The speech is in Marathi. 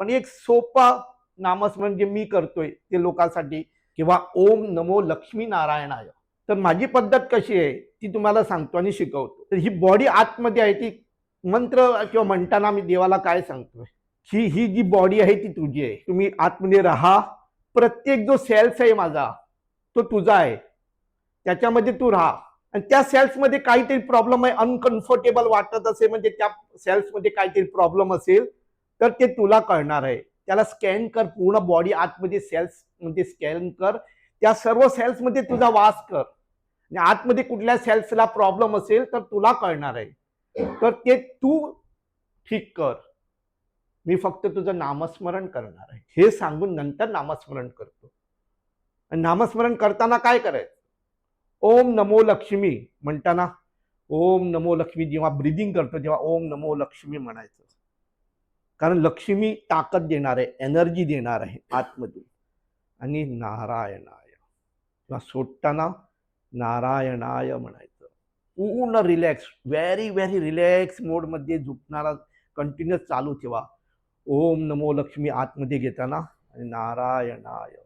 पण एक सोपा नामस्मरण जे मी करतोय ते लोकांसाठी किंवा ओम नमो लक्ष्मी नारायणाय तर माझी पद्धत कशी आहे ती तुम्हाला सांगतो आणि शिकवतो. तर ही बॉडी आतमध्ये आहे ती मंत्र किंवा म्हणताना मी देवाला काय सांगतोय? ही ही जी बॉडी आहे ती तुझी आहे. तुम्ही आतमध्ये राहा. प्रत्येक जो सेल्स आहे माझा तो तुझा आहे. त्याच्यामध्ये तू राहा. आणि त्या सेल्समध्ये काहीतरी प्रॉब्लेम आहे अनकम्फर्टेबल वाटत असेल म्हणजे त्या सेल्समध्ये काहीतरी प्रॉब्लेम असेल तर ते तुला कळणार आहे. त्याला स्कॅन कर पूर्ण बॉडी आतमध्ये सेल्समध्ये स्कॅन कर. त्या सर्व सेल्समध्ये तुझा वास कर. आणि आतमध्ये कुठल्या सेल्सला प्रॉब्लेम असेल तर तुला कळणार आहे. तर ते तू ठीक कर. मी फक्त तुझं नामस्मरण करणार आहे. हे सांगून नंतर नामस्मरण करतो. नामस्मरण करताना काय करायचं? ओम नमो लक्ष्मी म्हणताना ओम नमो लक्ष्मी जेव्हा ब्रिदिंग करतो तेव्हा ओम नमो लक्ष्मी म्हणायचं. कारण लक्ष्मी ताकद देणार आहे एनर्जी देणार आहे आतमधून आणि नारायणाय. किंवा सोडताना नारायणाय म्हणायचं. पूर्ण रिलॅक्स व्हेरी व्हेरी रिलॅक्स मोडमध्ये झुकणारा कंटिन्युअस चालू ठेवा. ओम नमो लक्ष्मी आतमध्ये घेताना आणि नारायणाय.